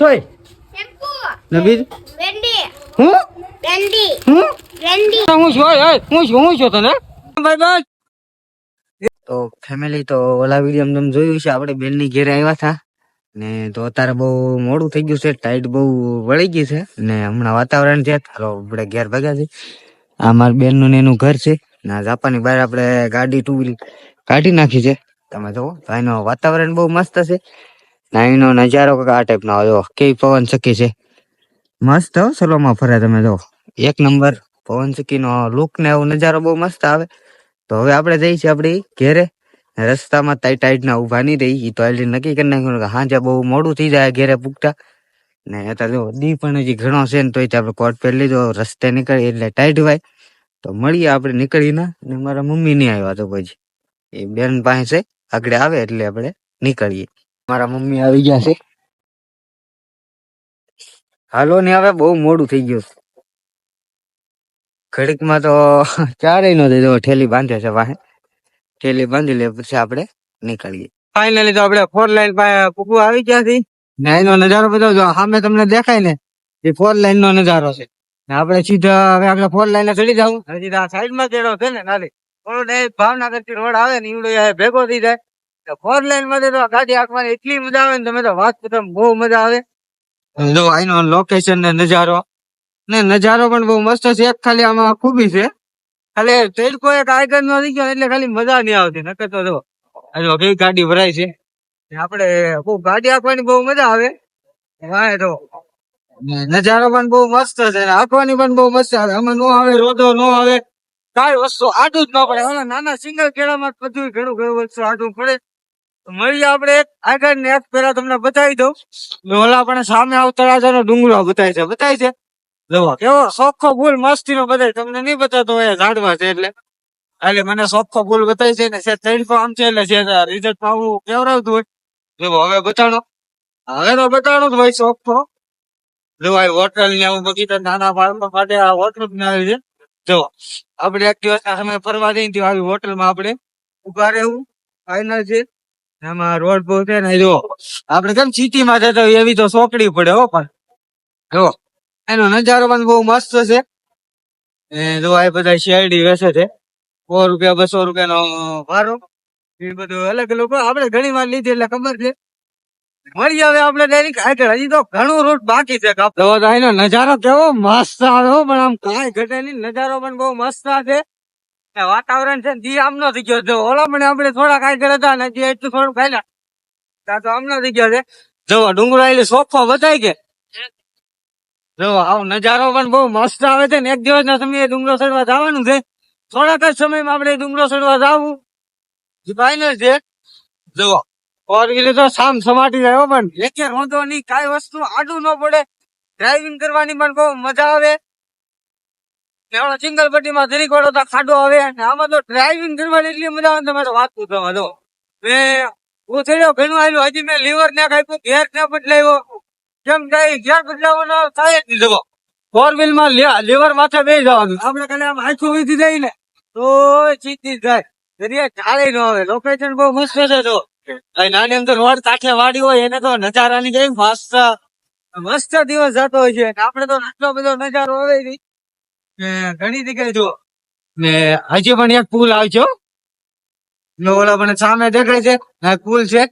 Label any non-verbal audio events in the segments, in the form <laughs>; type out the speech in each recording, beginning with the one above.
લાવ્યો છો હું? હું? હું હું હું તને? તો ફેમિલી તો ઓલા વીડિયો તમે જોયું છે આપણે બેનની ઘેરે આવ્યા હતા. ને તો અત્યારે બહુ મોડું થઈ ગયું છે ટાઈટ બહુ વળી ગઈ છે. ને હમણાં વાતાવરણ છે હાલો આપણે ઘેર ભાગ્યા છે આ મારા બેનનું ને એનું ઘર છે. ને જાપાની બહાર આપણે ગાડી ટુ વ્હીલ કાઢી નાખી છે. તમે જુઓ તો એનો વાતાવરણ બહુ મસ્ત છે. ને એનો નજારો કંઈક આ ટાઈપ નો જો કેવી પવન ચક્કી છે? મસ્ત હો સલોમાં ફરે તમે જો એક નંબર પવન ચક્કી નો લુક ને એવો નજારો બહુ મસ્ત આવે. તો હવે આપણે છીએ આપણી ઘેરે. રસ્તામાં તાઈ ટાઈટ ના ઊભા નહીં રહી. એ તો એટલે નક્કી કરી નાખ્યું કે હાંજે બહુ મોડું થઈ જાય ઘેરે પૂગતા. ને અત્યારે જો દી પણ હજી ઘણો છે ને તો તે આપણે કોટ પહેરી લીધો રસ્તે નીકળી એટલે ટાઈટ હોય. તો મળીએ આપણે નીકળીને. ને મારા મમ્મી નહીં આવ્યા તો પછી. એ બેન પાસે આગળ આવે એટલે આપણે નીકળીએ. મારા મમ્મી આવી ગયા છે. હાલો ને હવે બહુ મોડું થઈ ગયું છે. ઘડીકમાં તો ચારેય નો દીધો ઠેલી બાંધે છે વાહે. ઠેલી બાંધી લે પછી આપણે નીકળીએ. ફાઇનલી તો આપણે ફોર લાઈન કુકુ આવી ગયા છે. ને એનો નજારો બધો જો સામે તમને દેખાય ને એ ફોર લાઈન નો નજારો છે. ને આપણે સીધા હવે આપણે ફોર લાઈન ચડી જવું સીધા સાઈડમાં જેડો છે ને નાલી ભાવનગરથી રોડ આવે ને ઈવડો ભેગો થઈ જાય. ફોર લાઈનમાં તો ગાડી આંકવાની એટલી મજા આવે ને તમે તો વાત કરો બહુ મજા આવે. જો આનો લોકેશન ને નજારો ને નજારો પણ બહુ મસ્ત છે, એક ખાલી આમાં ખૂબી છે. ખાલી તેડકો એક આગળ નો થઈ ગયો એટલે ખાલી મજા નહીં આવતી, નકર તો જો જો કેવી ગાડી ભરાય છે. આપણે બહુ ગાડી આંકવાની બહુ મજા આવે. વાય તો નજારો પણ બહુ મસ્ત છે આખવાની પણ બહુ મસ્ત આવે આમાં નો આવે, રોદો નો આવે, કાંઈ વસ્તુ આડું જ ન પડે. નાના સિંગલ કેળામાં બધું ઘણું ઘણું વસ્તુ આડું પડે. તો મળીએ આપણે આગળ ને એક પેલા તમને બતાવી દઉં. ઓલા આપણે સામે આવતા રાજાનો ડુંગરો બતાય છે બતાય છે. જોવો કેવો સોખો ફૂલ મસ્તી નો બતાય તમને નહીં બતાતો હોય ઝાડવા છે એટલે. એટલે મને સોખો ફૂલ બતાય છે ને, છે ત્રણ આમ છે એટલે છે રિઝલ્ટમાં કેવડાવતું હોય. જોવો હવે બતાડો. હવે તો બતાડો જ ભાઈ સોખો. જો આ હોટલ ને આવું બગીચા નાના બાળકો માટે આ હોટલ બનાવી છે. જો આપણે એક દિવસ ના ફરવા જઈ આવી હોટલમાં આપણે ઊભા રહેવું. ફાઈનલ છે. એમાં રોડ બહુ છે ને જો આપણે કેમ સિટી માં જતા હોય એવી તો સોકડી પડે હો પણ. જો એનો નજારો પણ બહુ મસ્ત છે. એ જો આ બધા શેરડી વેસે છે. સો રૂપિયા બસો રૂપિયા નો ભારો એ બધું અલગ અલગ આપણે ઘણી વાર લીધી એટલે ખબર છે. મળી આવે આપણે ડાયરેક્ટ આગળ હજી તો ઘણું રૂટ બાકી છે. તો એનો નજારો કેવો મસ્ત આવે હો, પણ આમ કાંઈ ઘટે નહીં. નજારો પણ બહુ મસ્ત છે. વાતાવરણ છે ને જી આમ નો થઈ ગયો જો ઓલા પણ આપણે થોડા આગળ હતા ને જે એટલું થોડું ખાઈ તો આમ નો થઈ ગયો છે. જો ડુંગરા એટલે સોફો બધાય કે. જો આવો નજારો પણ બહુ મસ્ત આવે છે ને. એક દિવસ ના સમયે ડુંગરો ચડવા જવાનું છે. થોડાક જ સમયમાં આપણે ડુંગરો ચડવા જવું. ફાઈનલ છે. જો ફોર વ્હીલર તો સામ સમાટી રહ્યો પણ એકે વાંધો નહીં, કાંઈ વસ્તુ આડું ન પડે. ડ્રાઇવિંગ કરવાની પણ બહુ મજા આવે. ઓલો સિંગલ પટ્ટીમાં જરીક વાળો તો ખાડો આવે. અને આમાં તો ડ્રાઇવિંગ કરવાની એટલી મજા આવે તમારે તમે વાત પૂછો જો મેં હું થયો ઘણું આવ્યું હજી મેં લીવર ને કાપ્યું ગેર ને બદલાવ્યો કેમ કઈ ગેર બદલાવવાનો થાય જ નહીં. ફોર વ્હીલમાં લીવર માથે બે જવાનું. આપણે ખાલી આમ આખું વીધી જાય ને તો ચીતી જાય. દરિયા ચાલે ન આવે. લોકેશન બહુ મસ્ત છે તો. નાની અંદર રોડ કાંઠે વાડી હોય, એને તો નજારાની કઈ મસ્ત મસ્ત દિવસ જતો હોય છે. આપણે તો આટલો બધો નજારો આવે નહીં. ઘણી જગ્યાએ જો, ને હજી પણ એક પુલ આવજો. ઓલા પણ સામે દેખાય છે પુલ છે.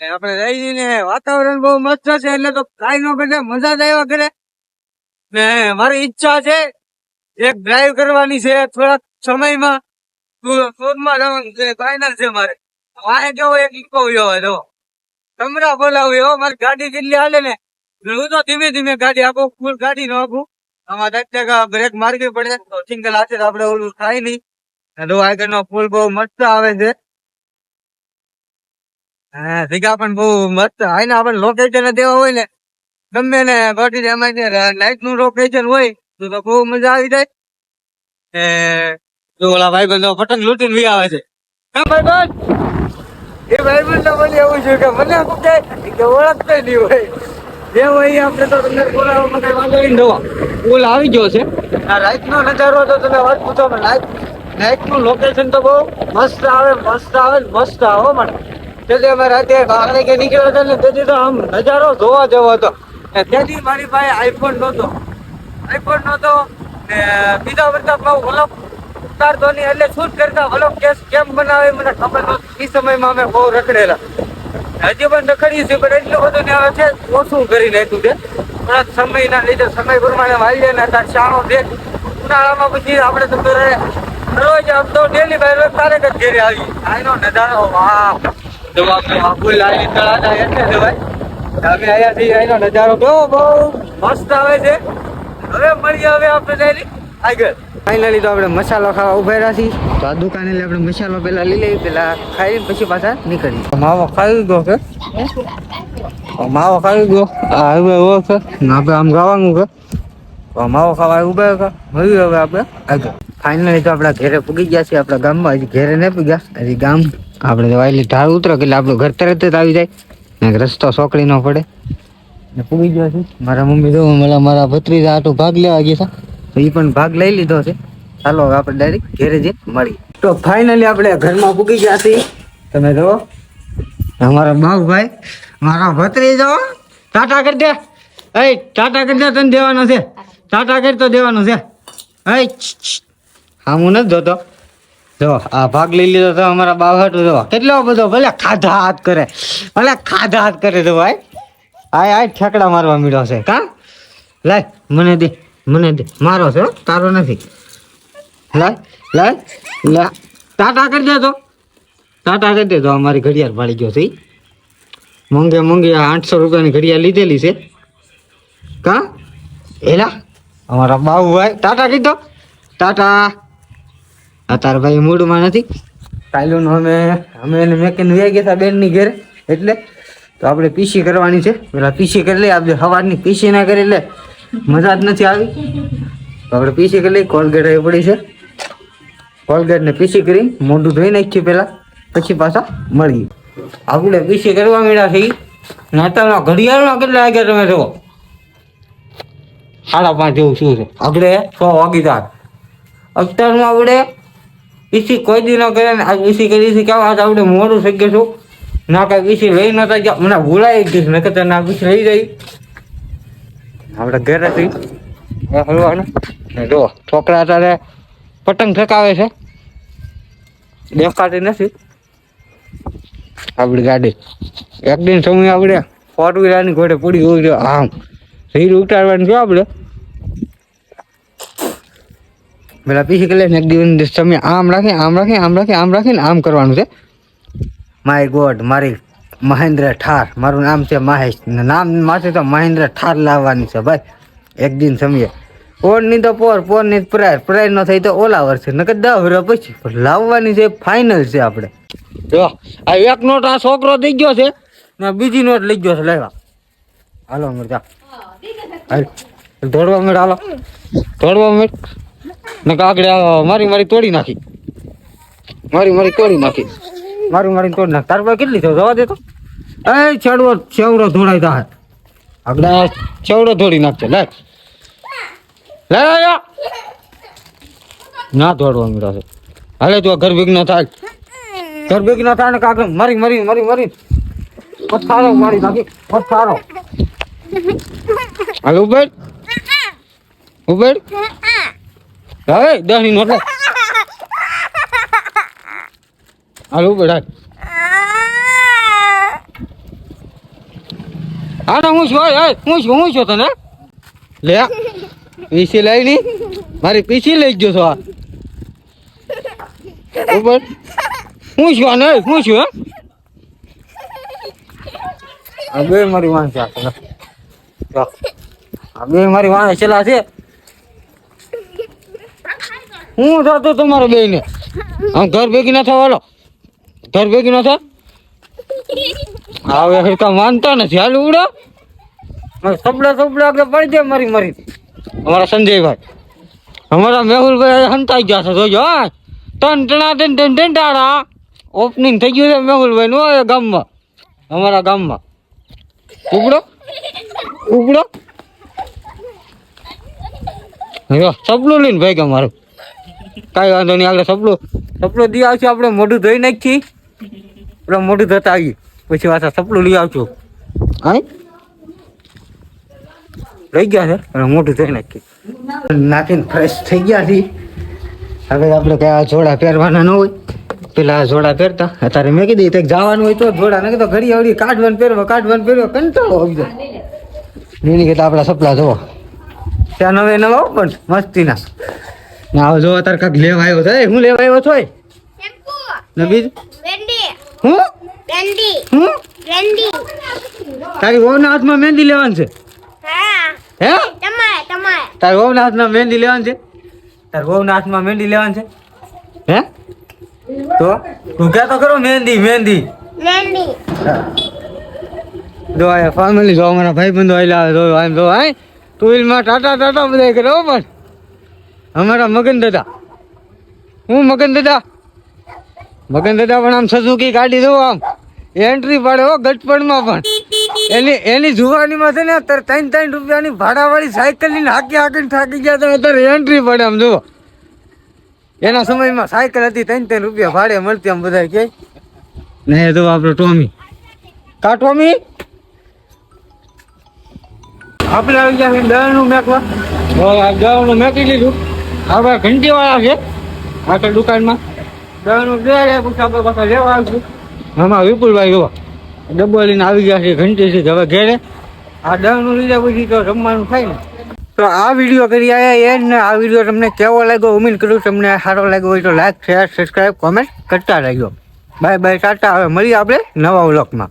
આપણે રહી ને વાતાવરણ બહુ મસ્ત છે, એટલે તો કાંઈ નો કરે મજા જ આવ્યા કરે. ને મારી ઈચ્છા છે, એક ડ્રાઈવ કરવાની છે, થોડાક સમયમાં. ટૂરમાં જવાનું છે ફાઇનલ છે મારે. વાહે કેવો એક ઇકો હોય તો. કમરા બોલાવું મારી ગાડી કેટલી હાલે ને હું તો ધીમે ધીમે ગાડી આપું, ફૂલ ગાડી નો આપું. આમાં દસ બ્રેક મારવી પડે, તો સિંગલ હાથે આપણે ઓલું થાય નહીં. આગળ નો ફૂલ બહુ મસ્ત આવે છે. હા ભેગા પણ બહુ મસ્ત. આને આપણે લોકેશન દેવા હોય ને, ગમે ને એમાં નાઇટનું લોકેશન હોય, તો બહુ મજા આવી જાય. એ તો ઓલા ભાઈ બંધો પતંગ લૂંટીને વી આવે છે. એ ભાઈ બંધ મને એવું છે કે મને શું કે ઓળખતો નહીં હોય. જે હોય આપણે તો તમને બોલાવવા માટે વાંધો નહીં દવા. પુલ આવી ગયો છે. આ રાઈટ નો નજારો તો તમે વાત પૂછો નાઇટ નાઇટનું લોકેશન તો બહુ મસ્ત આવે મસ્ત આવે મસ્ત આવો મને. તેથી અમે રાતે બાર કે નીકળ્યો હતો ને તેથી તો આમ નજારો જોવા જેવો હતો. તેથી મારી પાસે આઈફોન નહોતો. આઈફોન નહોતો ને બીજા બધા ઓલપ ઉતારતો નહીં એટલે શૂટ કરતા ઓલપ કેસ કેમ બનાવે મને ખબર નહોતી. એ સમયમાં અમે બહુ રખડેલા. હજી પણ રખડીએ છીએ, પણ એટલું બધું ને હવે છે ઓછું કરી નાખ્યું છે? થોડાક સમયના લીધે, સમય પ્રમાણે વાળીએ ને તાર શાણો દે ઉનાળામાં પછી આપણે તો રોજ આમ તો ડેલી ભાઈ રોજ તારે જ ઘરે આવી આનો નજારો વાહ આવી તળાતા એટલે જવાય અમે અમે છીએ અહીંનો નજારો બહુ બહુ મસ્ત આવે છે. હવે મળીએ, હવે આપણે ડાયરેક્ટ ફાઇનલી તો આપણે મસાલો ખાવા ઊભા રહ્યા છીએ. તો આ દુકાને આપણે મસાલો પેલા લઈ લઈએ પેલા ખાઈ પછી પાછા નીકળી માવો ખાઈ ગયો કે? માવો ખાઈ ગયો આ હવે એવો છે આપણે આમ ગાવાનું કે? માવો ખાવા ઊભા કે? મળ્યું હવે આપણે આગળ. ફાઇનલી તો આપણા ઘરે પૂગી ગયા છીએ આપણા ગામમાં. હજી ઘરે નહીં પૂગ્યા. હજી ગામ આપણે વાયલી ઢાળ ઉતરો એટલે આપણું ઘર તરત જ આવી જાય. ને રસ્તો સોકડી ન પડે. ને પૂગી ગયો છે મારા મમ્મી તો મારા ભત્રીજા આટો ભાગ લેવા ગયા હતા. તો એ પણ ભાગ લઈ લીધો છે. ચાલો હવે આપણે ડાયરેક્ટ ઘેરે જઈ મળી તો ફાઇનલી આપણે ઘરમાં પૂગી ગયા છીએ. તમે જુઓ. અમારા બાબુભાઈ મારા ભત્રીજો ટાટા કરી દે. એ ટાટા કરી દે તને દેવાનો છે. ટાટા કરી તો દેવાનો છે. એ હા હું નથી જોતો. જો આ ભાગ લઈ લીધો તો અમારા બાવહાટું જો કેટલો બધો ભલે ખાધા હાથ કરે. ભલે ખાધા હાથ કરે તો ભાઈ. આય આય ઠેકડા મારવા મળ્યો છે. કા? લાય મને દે. મને મારો છે તારો નથી. લાય લાય લા ટાટા કરી દે તો ટાટા કરી દે તો અમારી ઘડિયાળ પાડી ગયો છે મોંઘે મોંઘે આઠસો રૂપિયાની ઘડિયાળ લીધેલી છે. કા? એલા, અમારા બાબુભાઈ. ટાટા કીધો ટાટા. આ તારા ભાઈ મૂડમાં નથી. કાલુનું અમે અમે એને મેકીને વ્યા ગયા હતા બેનની ઘરે. એટલે તો આપણે પીસી કરવાની છે. પેલા પીસી કરી લઈએ આપણે સવારની પીસી ના કરી એટલે મજા જ નથી આવી. આપણે પીસી કરી લઈ કોલગેટ આવી પડી છે. કોલગેટ ને પીસી કરી મોઢું ધોઈ નાખ્યું પેલા પછી પાછા મળીએ. આપણે પીસી કરવા મળ્યા છે નાતાલમાં ઘડિયાળમાં કેટલા વાગ્યા તમે જુઓ? સાડા પાંચ જેવું શું છે. આગળ છ વાગી જાય અત્યારમાં આપણે પીસી કોઈ દી ન કરે ને પીસી કરી છે. કેવા આજ આપણે મોડું થઈ ગયું છું. ના કાંઈ પીસી લઈ નતા ગયા. મને ભૂલાઈ છે. નકર ના પીસી લઈ જઈ આપણે ઘરે થી હલવાનું ને જો છોકરા અત્યારે પતંગ થકાવે છે. દેખાતી નથી. આપણી ગાડી. એક દિન સમય આપણે ફોર વ્હીલરની ઘોડે પડી હોય છે આમ રીલ ઉતારવાની જો આપણે. પેલા પીસી કરી એક દિવસ સમય આમ રાખી આમ રાખી આમ રાખી આમ રાખીને આમ કરવાનું છે. માય ગોડ મારી મહેન્દ્ર ઠાર. મારું નામ છે મહેશ. નામ માથે તો મહેન્દ્ર ઠાર લાવવાની છે ભાઈ. એક દિન પોરની તો પોર પોરની પ્રાયર પ્રાયર નો થઈ તો ઓલા વર્ષે. નકર દસ પછી. લાવવાની છે ફાઇનલ છે આપણે. જો, આ એક નોટ આ છોકરો થઈ ગયો છે. ને બીજી નોટ લઈ ગયો છે. લેવા હાલો મરજા દોડવા મેળ, હાલો. દોડવા મેળ. ને કાગડે મારી મારી તોડી નાખી. મારી મારી તોડી નાખી. મારી મારી તોડ નાખ તાર પાસે કેટલી છે? જવા દે તો. એ ચડવો છેવડો ધોડાઈ તા આપણે છેવડો ધોડી નાખશે લે. લે. ના દોડવા મીરા છે. હાલે તું ઘર ઘર ન થાય. ઘર વિઘ્ન થાય ને કાક મારી મારી મારી મારી. પથારો મારી નાખી. પથારો. હાલ ઉભેર ઉભેર હવે દહની ની નોટ લે હાલ હાલ હા હું છું હું છું હું છું તને? લે પીસી લઈ ની મારી પીસી લઈ ગયો છો આ. ઉપર હું છું આને? હું છું આ બે મારી વાંચ છે. આ બે મારી વાંચ છેલ્લા છે. હું થતો તમારો બેને આમ ઘર ભેગી ના થવાલો ઘર ભેગી ના થા? <laughs> હવે હરકા માનતા નથી. હાલ ઉડો. સપડા સપડા આગળ પડી જાય મારી મારી. અમારા સંજયભાઈ. અમારા મેહુલભાઈ હંતાઈ ગયા છે. જોજો હા. ટન ટણા ટન ટન ટન ટાળા ઓપનિંગ થઈ ગયું છે મેહુલભાઈ નું ગામમાં. અમારા ગામમાં. ઉપડો ઉપડો સપલું લઈને ભાઈ કે મારું. કાંઈ વાંધો નહીં આગળ સપલું સપલું દી આવશે આપણે મોઢું ધોઈ નાખી પેલા મોઢું ધોતા આવી પછી પાછા સપડું લઈ આવજો. હા રહી ગયા છે અને મોઢું ધોઈ નાખ્યું નાખીને ફ્રેશ થઈ ગયા છીએ. હવે આપણે કયા જોડા પહેરવાના ન હોય. પેલા જોડા પહેરતા. અત્યારે મેં કીધી કંઈક જવાનું હોય તો જોડા. ને તો ઘડી આવડી. કાઢવાનું પહેરવા કાઢવાનું પહેરવો કંટાળો આવી જાય. એની કીધું આપણા સપલા જોવો. ત્યાં નવે નવા પણ મસ્તીના. ના જો અત્યારે કાંક લેવા આવ્યો છે હું લેવા આવ્યો છો ને બીજું? હું મહેંદી હું મહેંદી તારી વહુના હાથમાં મહેંદી લેવાની છે? હા. હે? તમારે તમારે. તારી વહુના હાથમાં મહેંદી લેવાની છે? તારી વહુના હાથમાં મહેંદી લેવાની છે? હે? તો તું ક્યાં તો કરો મહેંદી મહેંદી. મહેંદી. જો આ ફેમિલી જો અમારા ભાઈ બંધો આવેલા જો આમ જો હાય. ટુ વ્હીલમાં ટાટા ટાટા બધા કરો પણ. અમારા મગન દાદા. હું મગન દાદા? મગન દાદા પણ આમ સઝુકી કાઢી દો આમ. એન્ટ્રી પાડે હો ગટપણમાં પણ. એની એની જુવાનીમાં છે ને અત્યારે ત્રણ ત્રણ રૂપિયાની ભાડાવાળી સાયકલ લઈને હાકી હાકીને થાકી ગયા તો અત્યારે એન્ટ્રી પડે આમ જુઓ. એના સમયમાં સાયકલ હતી, ત્રણ ત્રણ રૂપિયા ભાડે મળતી આમ બધા કે. નહીં તો આપણો ટોમી કા ટોમી આપણે આવી ગયા દળનું મેકવા. દળનું મેકી લીધું. આપણે ઘંટીવાળા છે. આગળ દુકાનમાં. આમાં વિપુલભાઈ જો ડબ્બો લઈને આવી ગયા છે ઘંટી છે હવે ઘેરે. આ દળનું લીધા પછી તો જમવાનું થાય ને. તો આ વીડિયો કરી આવ્યા એ ને આ વીડિયો તમને કેવો લાગ્યો? ઉમીદ કરું તમને સારો લાગ્યો હોય તો લાઈક શેર સબસ્ક્રાઈબ કોમેન્ટ કરતા રહેજો. Bye bye tata. હવે મળીએ આપણે નવા વ્લોગમાં